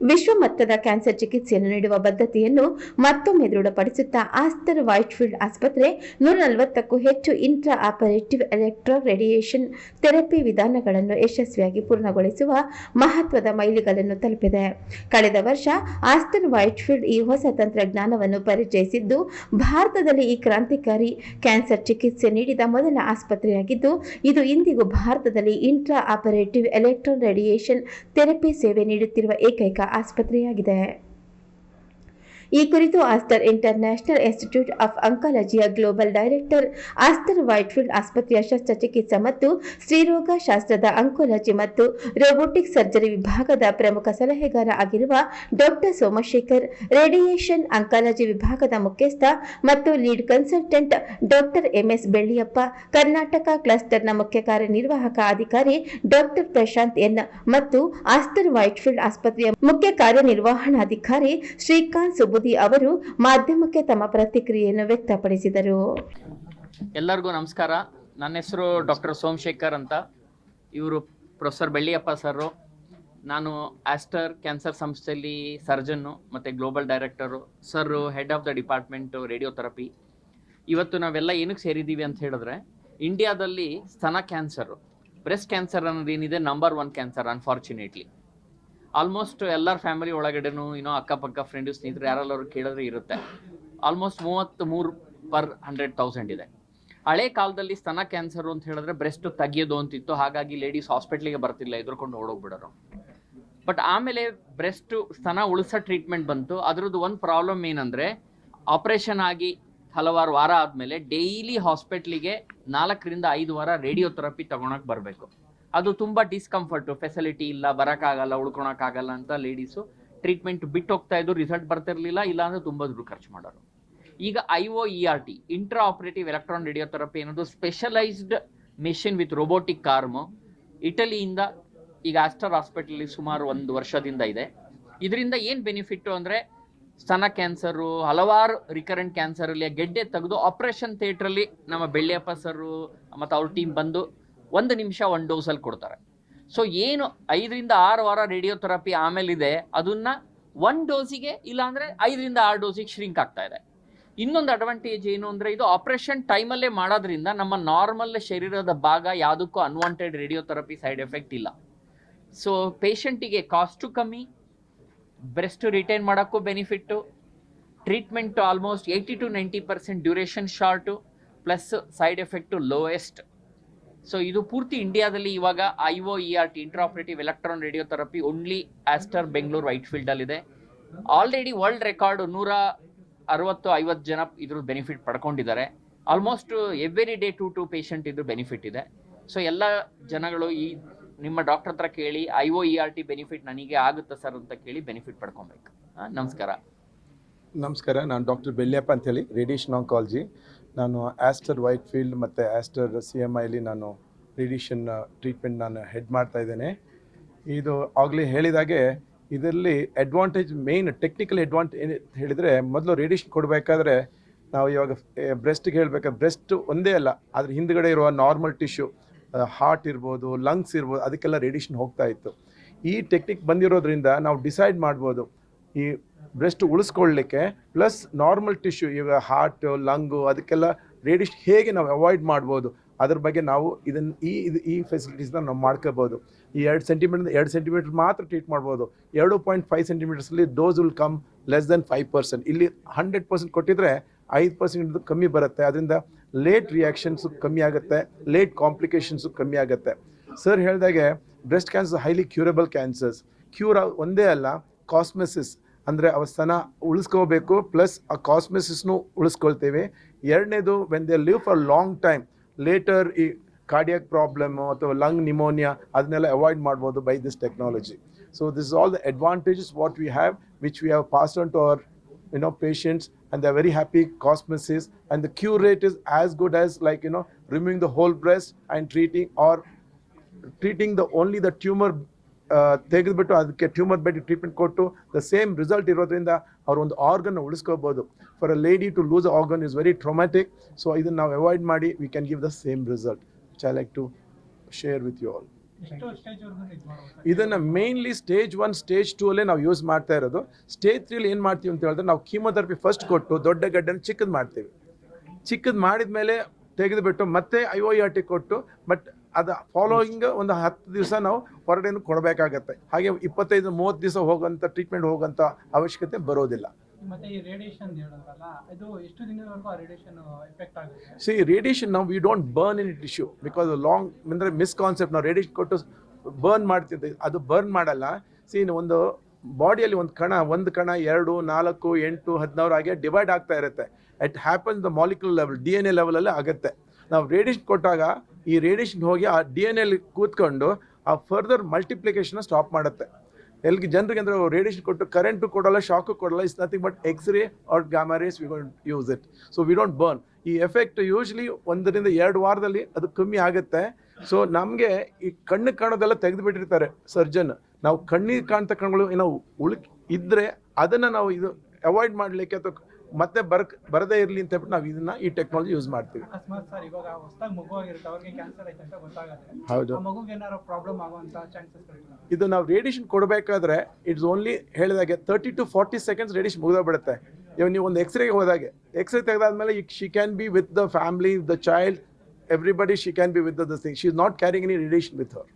ವಿಶ್ವಮಟ್ಟದ cancer ಚಿಕಿತ್ಸೆಯನ್ನು ನೀಡುವ ಬದ್ಧತೆಯನ್ನು ಮತ್ತೊಮ್ಮೆ ದೃಢಪಡಿಸುತ್ತಾ ಆಸ್ತರ್ ವೈಟ್ಫೀಲ್ಡ್ ಆಸ್ಪತ್ರೆ ನೂರ ನಲವತ್ತಕ್ಕೂ ಹೆಚ್ಚು intra operative electro radiation therapy ವಿಧಾನಗಳನ್ನು ಯಶಸ್ವಿಯಾಗಿ ಪೂರ್ಣಗೊಳಿಸುವ ಮಹತ್ವದ ಮೈಲಿಗಲ್ಲನ್ನು ತಲುಪಿದೆ. ಕಳೆದ ವರ್ಷ ಆಸ್ತರ್ ವೈಟ್ಫೀಲ್ಡ್ ಈ ಹೊಸ ತಂತ್ರಜ್ಞಾನವನ್ನು ಪರಿಚಯಿಸಿದ್ದು, ಭಾರತದಲ್ಲಿ ಈ ಕ್ರಾಂತಿಕಾರಿ ಕ್ಯಾನ್ಸರ್ ಚಿಕಿತ್ಸೆ ನೀಡಿದ ಮೊದಲ ಆಸ್ಪತ್ರೆಯಾಗಿದ್ದು, ಇದು ಇಂದಿಗೂ ಭಾರತದಲ್ಲಿ intra operative electro radiation therapy ಸೇವೆ ನೀಡುತ್ತಿರುವ ಏಕೈಕ ಆಸ್ಪತ್ರೆಯಾಗಿದೆ. ಈ ಕುರಿತು ಆಸ್ತರ್ ಇಂಟರ್ನ್ಯಾಷನಲ್ ಇನ್ಸ್ಟಿಟ್ಯೂಟ್ ಆಫ್ ಅಂಕಾಲಜಿಯ ಗ್ಲೋಬಲ್ ಡೈರೆಕ್ಟರ್ ಆಸ್ತರ್ ವೈಟ್ಫೀಲ್ಡ್ ಆಸ್ಪತ್ರೆಯ ಶಸ್ತ್ರಚಿಕಿತ್ಸಾ ಮತ್ತು ಸ್ತ್ರೀರೋಗ ಶಾಸ್ತ್ರದ ಅಂಕೋಲಜಿ ಮತ್ತು ರೋಬೋಟಿಕ್ ಸರ್ಜರಿ ವಿಭಾಗದ ಪ್ರಮುಖ ಸಲಹೆಗಾರ ಆಗಿರುವ ಡಾಕ್ಟರ್ ಸೋಮಶೇಖರ್, ರೇಡಿಯೇಷನ್ ಅಂಕಾಲಜಿ ವಿಭಾಗದ ಮುಖ್ಯಸ್ಥ ಮತ್ತು lead consultant doctor M S Belliappa, Karnataka ಕ್ಲಸ್ಟರ್ನ ಮುಖ್ಯ ಕಾರ್ಯನಿರ್ವಾಹಕ ಅಧಿಕಾರಿ ಡಾಕ್ಟರ್ ಪ್ರಶಾಂತ್ ಎನ್ ಮತ್ತು ಆಸ್ತರ್ ವೈಟ್ಫೀಲ್ಡ್ ಆಸ್ಪತ್ರೆಯ ಮುಖ್ಯ ಕಾರ್ಯನಿರ್ವಹಣಾಧಿಕಾರಿ ಶ್ರೀಕಾಂತ್ ಸುಬುದಿ ಅವರು ಮಾಧ್ಯಮಕ್ಕೆ ತಮ್ಮ ಪ್ರತಿಕ್ರಿಯೆಯನ್ನು ವ್ಯಕ್ತಪಡಿಸಿದರು. ಎಲ್ಲರಿಗೂ ನಮಸ್ಕಾರ. ನನ್ನ ಹೆಸರು ಡಾಕ್ಟರ್ ಸೋಮಶೇಖರ್ ಅಂತ. ಇವರು ಪ್ರೊಫೆಸರ್ ಬೆಳ್ಳಿಯಪ್ಪ ಸರ್ ನಾನು ಆಸ್ಟರ್ ಕ್ಯಾನ್ಸರ್ ಸಂಸ್ಥೆಯಲ್ಲಿ ಸರ್ಜನ್ನು ಮತ್ತು global director sir head of the department radiotherapy. ಇವತ್ತು ನಾವೆಲ್ಲ ಏನಕ್ಕೆ ಸೇರಿದ್ದೀವಿ ಅಂತ ಹೇಳಿದ್ರೆ, ಇಂಡಿಯಾದಲ್ಲಿ ಸ್ತನ cancer, breast cancer ಅನ್ನೋದೇನಿದೆ number one cancer unfortunately almost ಎಲ್ಲರ ಫ್ಯಾಮಿಲಿ ಒಳಗಡೆನೂ ಏನೋ ಅಕ್ಕಪಕ್ಕ ಫ್ರೆಂಡು ಸ್ನೇಹಿತರು ಯಾರಲ್ಲವರು ಕೇಳಿದ್ರೆ ಇರುತ್ತೆ. ಆಲ್ಮೋಸ್ಟ್ ಮೂವತ್ತು ಮೂರು ಪರ್ ಹಂಡ್ರೆಡ್ ತೌಸಂಡ್ ಇದೆ. ಹಳೆ ಕಾಲದಲ್ಲಿ ಸ್ತನ ಕ್ಯಾನ್ಸರ್ ಅಂತ ಹೇಳಿದ್ರೆ ಬ್ರೆಸ್ಟ್ ತೆಗಿಯೋದು ಅಂತಿತ್ತು. ಹಾಗಾಗಿ ಲೇಡೀಸ್ ಹಾಸ್ಪಿಟ್ಲಿಗೆ ಬರ್ತಿಲ್ಲ ಎದುರ್ಕೊಂಡು ಓಡೋಗ್ಬಿಡೋರು. ಬಟ್ ಆಮೇಲೆ ಬ್ರೆಸ್ಟ್ ಸ್ತನ ಉಳಿಸ ಟ್ರೀಟ್ಮೆಂಟ್ ಬಂತು. ಅದ್ರದ್ದು ಒಂದು ಪ್ರಾಬ್ಲಮ್ ಏನಂದರೆ ಆಪ್ರೇಷನ್ ಆಗಿ ಹಲವಾರು ವಾರ ಆದಮೇಲೆ ಡೈಲಿ ಹಾಸ್ಪಿಟ್ಲಿಗೆ ನಾಲ್ಕರಿಂದ ಐದು ವಾರ ರೇಡಿಯೋಥೆರಪಿ ತಗೊಳಕ್ ಬರಬೇಕು. ಅದು ತುಂಬ ಡಿಸ್ಕಂಫರ್ಟು ಫೆಸಿಲಿಟಿ ಇಲ್ಲ, ಬರೋಕ್ಕಾಗಲ್ಲ, ಉಳ್ಕೊಳಕ್ಕಾಗಲ್ಲ ಅಂತ ಲೇಡೀಸು ಟ್ರೀಟ್ಮೆಂಟ್ ಬಿಟ್ಟು ಹೋಗ್ತಾ ಇದ್ರು ರಿಸಲ್ಟ್ ಬರ್ತಿರ್ಲಿಲ್ಲ ಇಲ್ಲ ಅಂದ್ರೆ ತುಂಬ ದುಡ್ಡು ಖರ್ಚು ಮಾಡೋರು. ಈಗ I O E R T intra operative electron radiotherapy ಅನ್ನೋದು ಸ್ಪೆಷಲೈಸ್ಡ್ ಮೆಷಿನ್ ವಿತ್ ರೋಬೋಟಿಕ್ ಕಾರ್ಮ್ ಇಟಲಿಯಿಂದ ಈಗ ಆಸ್ಟರ್ ಹಾಸ್ಪಿಟಲ್ ಸುಮಾರು ಒಂದು ವರ್ಷದಿಂದ ಇದೆ. ಇದರಿಂದ ಏನು ಬೆನಿಫಿಟ್ಟು ಅಂದರೆ ಸ್ತನ ಕ್ಯಾನ್ಸರು ಹಲವಾರು ರಿಕರೆಂಟ್ ಕ್ಯಾನ್ಸರಲ್ಲಿ ಗೆಡ್ಡೆ ತೆಗೆದು ಆಪರೇಷನ್ ಥಿಯೇಟ್ರಲ್ಲಿ ನಮ್ಮ ಬೆಳ್ಳಿಯಪ್ಪ ಸರು ಮತ್ತು ಅವ್ರ ಟೀಮ್ ಬಂದು ಒಂದು ನಿಮಿಷ ಒಂದು ಡೋಸಲ್ಲಿ ಕೊಡ್ತಾರೆ. ಸೊ ಏನು ಐದರಿಂದ ಆರು ವಾರ ರೇಡಿಯೋಥೆರಪಿ ಆಮೇಲಿದೆ, ಅದನ್ನು ಒನ್ ಡೋಸಿಗೆ ಇಲ್ಲಾಂದರೆ ಐದರಿಂದ ಆರು ಡೋಸಿಗೆ ಶ್ರಿಂಕ್ ಆಗ್ತಾ ಇದೆ. ಇನ್ನೊಂದು ಅಡ್ವಾಂಟೇಜ್ ಏನು ಅಂದರೆ ಇದು ಆಪರೇಷನ್ ಟೈಮಲ್ಲೇ ಮಾಡೋದ್ರಿಂದ ನಮ್ಮ ನಾರ್ಮಲ್ ಶರೀರದ ಭಾಗ ಯಾವುದಕ್ಕೂ ಅನ್ವಾಂಟೆಡ್ ರೇಡಿಯೋಥೆರಪಿ ಸೈಡ್ ಎಫೆಕ್ಟ್ ಇಲ್ಲ. ಸೊ ಪೇಷಂಟಿಗೆ ಕಾಸ್ಟು ಕಮ್ಮಿ ಬ್ರೆಸ್ಟ್ ರಿಟೈನ್ ಮಾಡೋಕ್ಕೂ benefit treatment almost eighty to ninety percent duration short plus side effect lowest so ಇದು ಪೂರ್ತಿ ಇಂಡಿಯಾದಲ್ಲಿ ಇವಾಗ I O E R T intraoperative electron radiotherapy only Aster Bengaluru white ಫೀಲ್ಡಲ್ಲಿದೆ already world record ನೂರ ಅರವತ್ತು ಐವತ್ತು ಜನ ಇದ್ರ benefit ಪಡ್ಕೊಂಡಿದ್ದಾರೆ. Almost every day two two patient ಇದ್ರ ಬೆನಿಫಿಟ್ ಇದೆ. ಸೊ ಎಲ್ಲ ಜನಗಳು ಈ ನಿಮ್ಮ ಡಾಕ್ಟರ್ ಹತ್ರ ಕೇಳಿ I O E R T benefit ನನಗೆ ಆಗುತ್ತಾ ಸರ್ ಅಂತ ಕೇಳಿ ಬೆನಿಫಿಟ್ ಪಡ್ಕೊಬೇಕು. ನಮಸ್ಕಾರ. ನಮಸ್ಕಾರ, ನಾನು ಡಾಕ್ಟರ್ ಬೆಳ್ಳಿಯಪ್ಪ ಅಂತೇಳಿ ರೇಡಿಯೇಷನ್ ಆಂಕಾಲಜಿ ನಾನು ಆಸ್ಟರ್ ವೈಟ್ ಫೀಲ್ಡ್ ಮತ್ತು ಆಸ್ಟರ್ ಸಿ ಎಂ ಐಲಿ ನಾನು ರೇಡಿಯೇಷನ್ ಟ್ರೀಟ್ಮೆಂಟ್ ನಾನು ಹೆಡ್ ಮಾಡ್ತಾ ಇದ್ದೇನೆ. ಇದು ಆಗಲೇ ಹೇಳಿದಾಗೆ ಇದರಲ್ಲಿ ಅಡ್ವಾಂಟೇಜ್ ಮೇಯ್ನ್ ಟೆಕ್ನಿಕಲ್ ಅಡ್ವಾಂಟೇಜ್ ಹೇಳಿದರೆ ಮೊದಲು ರೇಡಿಯೇಷನ್ ಕೊಡಬೇಕಾದ್ರೆ ನಾವು ಇವಾಗ ಬ್ರೆಸ್ಟ್ಗೆ ಹೇಳಬೇಕಾದ್ರೆ ಬ್ರೆಸ್ಟ್ ಒಂದೇ ಅಲ್ಲ ಅದ್ರ ಹಿಂದ್ಗಡೆ ಇರುವ ನಾರ್ಮಲ್ ಟಿಶ್ಯೂ ಹಾರ್ಟ್ ಇರ್ಬೋದು ಲಂಗ್ಸ್ ಇರ್ಬೋದು, ಅದಕ್ಕೆಲ್ಲ ರೇಡಿಯೇಷನ್ ಹೋಗ್ತಾ ಇತ್ತು. ಈ ಟೆಕ್ನಿಕ್ ಬಂದಿರೋದ್ರಿಂದ ನಾವು ಡಿಸೈಡ್ ಮಾಡ್ಬೋದು ಈ ಬ್ರೆಸ್ಟ್ ಉಳಿಸ್ಕೊಳ್ಳಿಕ್ಕೆ ಪ್ಲಸ್ ನಾರ್ಮಲ್ ಟಿಶ್ಯೂ ಈಗ ಹಾರ್ಟ್ ಲಂಗು ಅದಕ್ಕೆಲ್ಲ ರೇಡಿಶ್ ಹೇಗೆ ನಾವು ಅವಾಯ್ಡ್ ಮಾಡ್ಬೋದು, ಅದ್ರ ಬಗ್ಗೆ ನಾವು ಇದನ್ನು ಈ, ಇದು ಈ ಫೆಸಿಲಿಟೀಸ್ನ ನಾವು ಮಾಡ್ಕೋಬೋದು. ಈ ಎರಡು ಸೆಂಟಿಮೀಟರ್ ಎರಡು ಸೆಂಟಿಮೀಟರ್ ಮಾತ್ರ ಟ್ರೀಟ್ ಮಾಡ್ಬೋದು. ಎರಡು point five ಸೆಂಟಿಮೀಟರ್ಸಲ್ಲಿ dose will come less then five percent ಇಲ್ಲಿ ಹಂಡ್ರೆಡ್ ಪರ್ಸೆಂಟ್ ಕೊಟ್ಟಿದ್ರೆ ಐದು ಪರ್ಸೆಂಟ್ ಕಮ್ಮಿ ಬರುತ್ತೆ. ಅದರಿಂದ ಲೇಟ್ ರಿಯಾಕ್ಷನ್ಸು ಕಮ್ಮಿ ಆಗುತ್ತೆ ಲೇಟ್ ಕಾಂಪ್ಲಿಕೇಶನ್ಸು ಕಮ್ಮಿ ಆಗುತ್ತೆ. ಸರ್ ಹೇಳಿದಾಗೆ breast cancer highly curable cancers cure ಒಂದೇ ಅಲ್ಲ ಕಾಸ್ಮೆಸಿಸ್ ಅಂದರೆ ಅವ ಸ್ತನ ಉಳಿಸ್ಕೋಬೇಕು ಪ್ಲಸ್ ಆ ಕಾಸ್ಮೆಸಿಸ್ನು ಉಳಿಸ್ಕೊಳ್ತೇವೆ ಎರಡನೇದು when they live for long time later ಈ ಕಾರ್ಡಿಯಾಕ್ ಪ್ರಾಬ್ಲಮ್ಮು ಅಥವಾ ಲಂಗ್ ನಿಮೋನಿಯಾ ಅದನ್ನೆಲ್ಲ ಅವಾಯ್ಡ್ ಮಾಡ್ಬೋದು by this technology so this all the advantages what we have which we have passed on to our you know patients and they're very happy cosmesis and the cure rate is as good as like you know removing the whole breast and treating or treating the only the tumor ತೆಗೆದುಬಿಟ್ಟು ಅದಕ್ಕೆ tumour bed treatment ಕೊಟ್ಟು the same result ಇರೋದ್ರಿಂದ ಅವ್ರ ಒಂದು organ ಉಳಿಸ್ಕೋಬೋದು. For a lady to lose organ is very traumatic so ಇದನ್ನು ನಾವು avoid ಮಾಡಿ we can give the same result which I like to share with you all ಇದನ್ನು mainly stage one stage two ಅಲ್ಲೇ ನಾವು use ಮಾಡ್ತಾ ಇರೋದು. Stage ತ್ರೀಲಿ ಏನು ಮಾಡ್ತೀವಿ ಅಂತ ಹೇಳಿದ್ರೆ ನಾವು ಕೀಮೋಥೆರಪಿ ಫಸ್ಟ್ ಕೊಟ್ಟು ದೊಡ್ಡ ಗಡ್ಡೆನ ಚಿಕ್ಕದು ಮಾಡ್ತೀವಿ. ಚಿಕ್ಕದು ಮಾಡಿದ ಮೇಲೆ ತೆಗೆದುಬಿಟ್ಟು ಮತ್ತೆ ಐ ಒ ಆರ್ ಟಿ ಕೊಟ್ಟು ಬಟ್ ಅದು ಫಾಲೋಯಿಂಗ್ ಒಂದು ಹತ್ತು ದಿವಸ ನಾವು ಹೊರಡೆಯನ್ನು ಕೊಡಬೇಕಾಗತ್ತೆ. ಹಾಗೆ ಇಪ್ಪತ್ತೈದು ಮೂವತ್ತು ದಿವಸ ಹೋಗೋಂಥ ಟ್ರೀಟ್ಮೆಂಟ್ ಹೋಗೋಂಥ ಅವಶ್ಯಕತೆ ಬರೋದಿಲ್ಲ. ಮತ್ತೆ ಈ ರೇಡಿಯೇಷನ್ ಹೇಳಿದ್ರಲ್ಲ ಇದು ಎಷ್ಟು ದಿನದವರೆಗೂ ಆ ರೇಡಿಯೇಷನ್ ಎಫೆಕ್ಟ್ ಆಗುತ್ತೆ? ಸಿ ರೇಡಿಯೇಷನ್ ನಾವು we don't burn in tissue because long ಅಂದರೆ ಮಿಸ್ಕಾನ್ಸೆಪ್ಟ್ ನಾವು ರೇಡಿಯೇಷನ್ ಕೊಟ್ಟು ಬರ್ನ್ ಮಾಡ್ತಿದ್ದೆ. ಅದು ಬರ್ನ್ ಮಾಡಲ್ಲ. ಸಿ ಒಂದು ಬಾಡಿಯಲ್ಲಿ ಒಂದು ಕಣ ಒಂದು ಕಣ ಎರಡು ನಾಲ್ಕು ಎಂಟು ಹದಿನಾರು ಹಾಗೆ ಡಿವೈಡ್ ಆಗ್ತಾ ಇರುತ್ತೆ. It happens the molecular level D N A ಲೆವೆಲಲ್ಲೇ ಆಗುತ್ತೆ. ನಾವು ರೇಡಿಯೇಷನ್ ಕೊಟ್ಟಾಗ ಈ ರೇಡಿಯೇಷನ್ ಹೋಗಿ ಆ ಡಿ ಎನ್ ಎಲ್ಲಿ ಕೂತ್ಕೊಂಡು ಆ ಫರ್ದರ್ ಮಲ್ಟಿಪ್ಲಿಕೇಶನ್ ಸ್ಟಾಪ್ ಮಾಡುತ್ತೆ. ಎಲ್ಲಿಗೆ ಜನರಿಗೆ ಅಂದರೆ ರೇಡಿಯೇಷನ್ ಕೊಟ್ಟು ಕರೆಂಟು ಕೊಡಲ್ಲ ಶಾಕು ಕೊಡಲ್ಲ is nothing but X ray or gamma rays rays we don't use it so we don't burn ಈ ಎಫೆಕ್ಟ್ ಯೂಶ್ವಲಿ ಒಂದರಿಂದ ಎರಡು ವಾರದಲ್ಲಿ ಅದು ಕಮ್ಮಿ ಆಗುತ್ತೆ. ಸೊ ನಮಗೆ ಈ ಕಣ್ಣು ಕಾಣೋದೆಲ್ಲ ತೆಗೆದುಬಿಟ್ಟಿರ್ತಾರೆ ಸರ್ಜನ್ ನಾವು ಕಣ್ಣಿಗೆ ಕಾಣ್ತ ಕಣ್ಗಳು ಏನೋ ಉಳಿ ಇದ್ದರೆ ಅದನ್ನು ನಾವು ಇದು ಅವಾಯ್ಡ್ ಮಾಡಲಿಕ್ಕೆ ಅಥವಾ ಮತ್ತೆ ಬರಕ್ ಬರದೇ ಇರಲಿ ಅಂತ ಹೇಳ್ಬಿಟ್ಟು ನಾವು ಇದನ್ನ ಈ ಟೆಕ್ನಾಲಜಿ ಯೂಸ್ ಮಾಡ್ತೀವಿ. ಹೌದು. ಇದು ನಾವು ರೇಡಿಯೇಷನ್ ಕೊಡಬೇಕಾದ್ರೆ ಇಟ್ಸ್ ಓನ್ಲಿ ಹೇಳಿದಾಗೆ thirty to forty seconds radiation ಮುಗಿದೋಗ್ಬಿಡುತ್ತೆ ಇವಾಗ ನೀವು ಒಂದು ಎಕ್ಸ್ರೇಗೆ ಹೋದಾಗೆ ಎಕ್ಸ್ರೇ ತೆಗೆದಾದ್ಮೇಲೆ ಈಗ she can be with the family the child everybody she can be with the thing she is not carrying any radiation with her